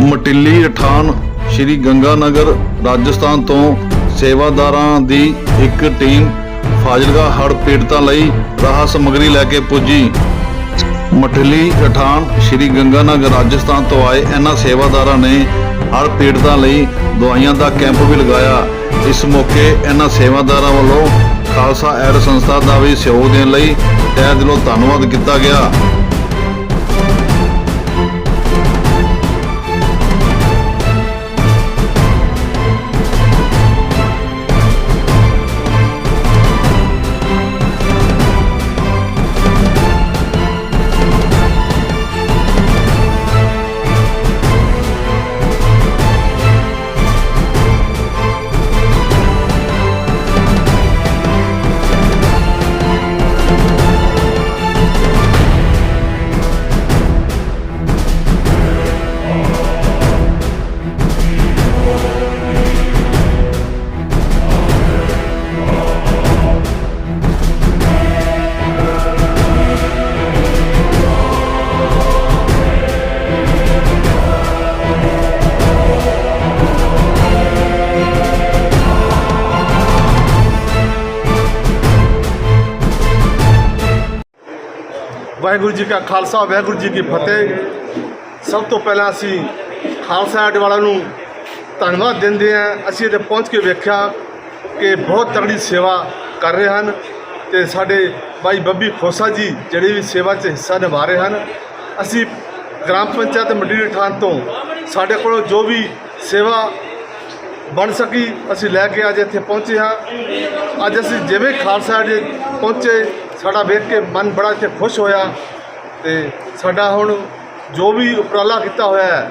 ਮਟਿੱਲੀ ਰਠਾਨ ਸ਼੍ਰੀ ਗੰਗਾਨਗਰ ਰਾਜਸਥਾਨ ਤੋਂ ਸੇਵਾਦਾਰਾਂ ਦੀ ਇੱਕ ਟੀਮ ਫਾਜ਼ਿਲਕਾ ਹੜ੍ਹ ਪੀੜਤਾਂ ਲਈ ਰਾਹਤ ਸਮੱਗਰੀ ਲੈ ਕੇ ਪੁੱਜੀ। ਮਟਿੱਲੀ ਰਠਾਨ ਸ਼੍ਰੀ ਗੰਗਾਨਗਰ ਰਾਜਸਥਾਨ ਤੋਂ ਆਏ ਇਹਨਾਂ ਸੇਵਾਦਾਰਾਂ ਨੇ ਹੜ੍ਹ ਪੀੜਤਾਂ ਲਈ ਦਵਾਈਆਂ ਦਾ ਕੈਂਪ ਵੀ ਲਗਾਇਆ। ਇਸ ਮੌਕੇ ਇਹਨਾਂ ਸੇਵਾਦਾਰਾਂ ਵੱਲੋਂ ਖਾਲਸਾ ਐਡ ਸੰਸਥਾ ਦਾ ਵੀ ਸਹਿਯੋਗ ਦੇਣ ਲਈ ਤਹਿ ਦਿਲੋਂ ਧੰਨਵਾਦ ਕੀਤਾ ਗਿਆ। ਵਾਹਿਗੁਰੂ ਜੀ ਕਾ ਖਾਲਸਾ, ਵਾਹਿਗੁਰੂ ਜੀ ਕੀ ਫਤਿਹ। ਸਭ ਤੋਂ ਪਹਿਲਾਂ ਅਸੀਂ ਖਾਲਸਾ ਐਡ ਵਾਲਾ ਨੂੰ ਧੰਨਵਾਦ ਦਿੰਦੇ ਹਾਂ। ਅਸੀਂ ਇੱਥੇ ਪਹੁੰਚ ਕੇ ਵੇਖਿਆ ਕਿ ਬਹੁਤ ਤਗੜੀ ਸੇਵਾ ਕਰ ਰਹੇ ਹਨ ਤੇ ਸਾਡੇ ਭਾਈ ਬੱਬੀ ਖੋਸਾ ਜੀ ਜਿਹੜੇ ਵੀ ਸੇਵਾ 'ਚ ਹਿੱਸਾ ਨਿਭਾ ਰਹੇ ਹਨ। ਅਸੀਂ ਗ੍ਰਾਮ ਪੰਚਾਇਤ ਮੰਡੀ ਠਾਣ ਤੋਂ ਸਾਡੇ ਕੋਲ ਜੋ ਵੀ ਸੇਵਾ ਬਣ ਸਕੀ ਅਸੀਂ ਲੈ ਕੇ ਅੱਜ ਇੱਥੇ ਪਹੁੰਚੇ ਹਾਂ। ਅੱਜ ਅਸੀਂ ਜਿਵੇਂ ਖਾਲਸਾ ਜੀ ਪਹੁੰਚੇ ਸਾਡਾ ਵੇਖ ਕੇ ਮਨ ਬੜਾ ਇੱਥੇ ਖੁਸ਼ ਹੋਇਆ ਤੇ ਸਾਡਾ ਹੁਣ ਜੋ ਵੀ ਉਪਰਾਲਾ ਕੀਤਾ ਹੋਇਆ ਹੈ,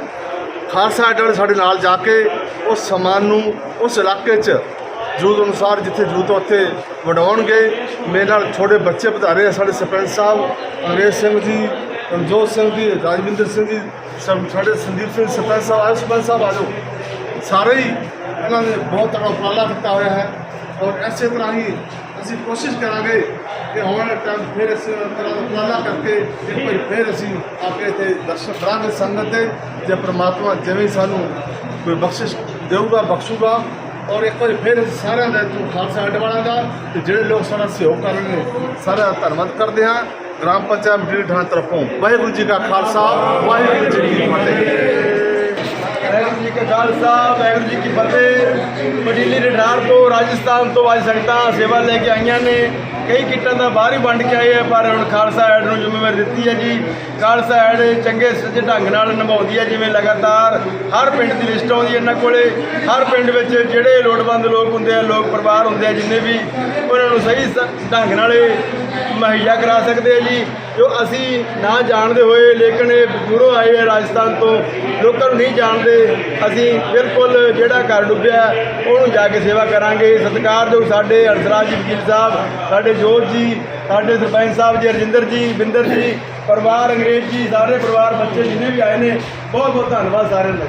ਖਾਲਸਾ ਐਡ ਸਾਡੇ ਨਾਲ ਜਾ ਕੇ ਉਸ ਸਮਾਨ ਨੂੰ ਉਸ ਇਲਾਕੇ 'ਚ ਜੂਤ ਅਨੁਸਾਰ ਜਿੱਥੇ ਜੂਤ ਉੱਥੇ ਵਡਾਉਣਗੇ। ਮੇਰੇ ਨਾਲ ਛੋਟੇ ਬੱਚੇ ਪਧਾਰੇ ਆ ਸਾਡੇ ਸਰਪੰਚ ਸਾਹਿਬ, ਅੰਗਰੇਜ਼ ਸਿੰਘ ਜੀ, ਰਣਜੋਤ ਸਿੰਘ ਜੀ, ਰਾਜਵਿੰਦਰ ਸਿੰਘ ਜੀ ਸਾਡੇ ਸੰਦੀਪ ਸਿੰਘ, ਸਰਪੰਚ ਸਾਹਿਬ ਆਏ ਸਰਪੰਚ ਸਾਹਿਬ ਆ ਜਾਓ। ਸਾਰੇ ਹੀ ਇਹਨਾਂ ਨੇ ਬਹੁਤ ਤਕੜਾ ਉਪਰਾਲਾ ਕੀਤਾ ਹੋਇਆ ਹੈ ਔਰ ਇਸੇ ਤਰ੍ਹਾਂ ਹੀ ਅਸੀਂ ਕੋਸ਼ਿਸ਼ ਕਰਾਂਗੇ ਕਿ ਆਉਣ ਵਾਲੇ ਟਾਈਮ ਫਿਰ ਇਸ ਤਰ੍ਹਾਂ ਉਪਰਾਲਾ ਕਰਕੇ ਇੱਕ ਵਾਰੀ ਫਿਰ ਅਸੀਂ ਆ ਕੇ ਇੱਥੇ ਦਰਸ਼ਨ ਕਰਾਂਗੇ ਸੰਗਤ ਦੇ, ਜੇ ਪ੍ਰਮਾਤਮਾ ਜਿਵੇਂ ਸਾਨੂੰ ਕੋਈ ਬਖਸ਼ਿਸ਼ ਦੇਊਗਾ, ਬਖਸ਼ੂਗਾ, ਔਰ ਇੱਕ ਵਾਰੀ ਫਿਰ ਅਸੀਂ ਸਾਰਿਆਂ ਦਾ ਤੂੰ ਖਾਲਸਾ ਅੱਡ ਵਾਲਾ ਦਾ, ਤੇ ਜਿਹੜੇ ਲੋਕ ਸਾਡਾ ਸਹਿਯੋਗ ਕਰਨਗੇ ਰਹੇ ਸਾਰਿਆਂ ਦਾ ਧੰਨਵਾਦ ਕਰਦੇ ਹਾਂ। ਗ੍ਰਾਮ ਪੰਚਾਇਤ ਮਡੀਰ ਠਾਣ ਤਰਫੋਂ ਵਾਹਿਗੁਰੂ ਜੀ ਕਾ ਖਾਲਸਾ, ਵਾਹਿਗੁਰੂ ਜੀ ਕੀ ਫਤਿਹ। ਵਾਹਿਗੁਰੂ ਜੀ ਕਾ ਖਾਲਸਾ, ਵਾਹਿਗੁਰੂ ਜੀ ਕੀ ਫਤਿਹ। ਮਡੀਲੀ ਰਿਠਾਰ ਤੋਂ ਰਾਜਸਥਾਨ ਤੋਂ ਅੱਜ ਸੰਗਤਾਂ ਸੇਵਾ ਲੈ ਕੇ ਆਈਆਂ ਨੇ। ਕਈ ਕਿੱਟਾਂ ਦਾ ਬਾਹਰ ਹੀ ਵੰਡ ਕੇ ਆਏ ਆ, ਪਰ ਹੁਣ ਖਾਲਸਾ ਐਡ ਨੂੰ ਜ਼ਿੰਮੇਵਾਰੀ ਦਿੱਤੀ ਹੈ ਜੀ। ਖਾਲਸਾ ਐਡ ਚੰਗੇ ਸੱਜੇ ਢੰਗ ਨਾਲ ਨਿਭਾਉਂਦੀ ਹੈ, ਜਿਵੇਂ ਲਗਾਤਾਰ ਹਰ ਪਿੰਡ ਦੀ ਲਿਸਟ ਆਉਂਦੀ ਹੈ ਇਹਨਾਂ ਕੋਲੇ। ਹਰ ਪਿੰਡ ਵਿੱਚ ਜਿਹੜੇ ਲੋੜਵੰਦ ਲੋਕ ਹੁੰਦੇ ਆ, ਲੋਕ ਪਰਿਵਾਰ ਹੁੰਦੇ ਆ, ਜਿੰਨੇ ਵੀ ਉਹਨਾਂ ਨੂੰ ਸਹੀ ਸ- ਢੰਗ ਨਾਲ ਮੁਹੱਈਆ ਕਰਾ ਸਕਦੇ ਆ ਜੀ, ਜੋ ਅਸੀਂ ਨਾ ਜਾਣਦੇ ਹੋਏ, ਲੇਕਿਨ ਇਹ ਦੂਰੋਂ ਆਏ ਆ ਰਾਜਸਥਾਨ ਤੋਂ, ਲੋਕਾਂ ਨੂੰ ਨਹੀਂ ਜਾਣਦੇ, ਅਸੀਂ ਬਿਲਕੁਲ ਜਿਹੜਾ ਘਰ ਡੁੱਬਿਆ, ਉਹਨੂੰ ਜਾ ਕੇ ਸੇਵਾ ਕਰਾਂਗੇ। ਸਤਿਕਾਰਯੋਗ ਸਾਡੇ ਹਰਸਰਾਜ ਜੀ, ਵਕੀਲ ਸਾਹਿਬ, ਸਾਡੇ ਜੋਤ ਜੀ, ਸਾਡੇ ਸਰਪੰਚ ਸਾਹਿਬ ਜੀ ਰਜਿੰਦਰ ਜੀ, ਬਿੰਦਰ ਜੀ, ਪਰਿਵਾਰ ਅੰਗਰੇਜ਼ ਜੀ, ਸਾਰੇ ਪਰਿਵਾਰ ਬੱਚੇ ਜਿੰਨੇ ਵੀ ਆਏ ਨੇ, ਬਹੁਤ ਬਹੁਤ ਧੰਨਵਾਦ ਸਾਰਿਆਂ ਦਾ।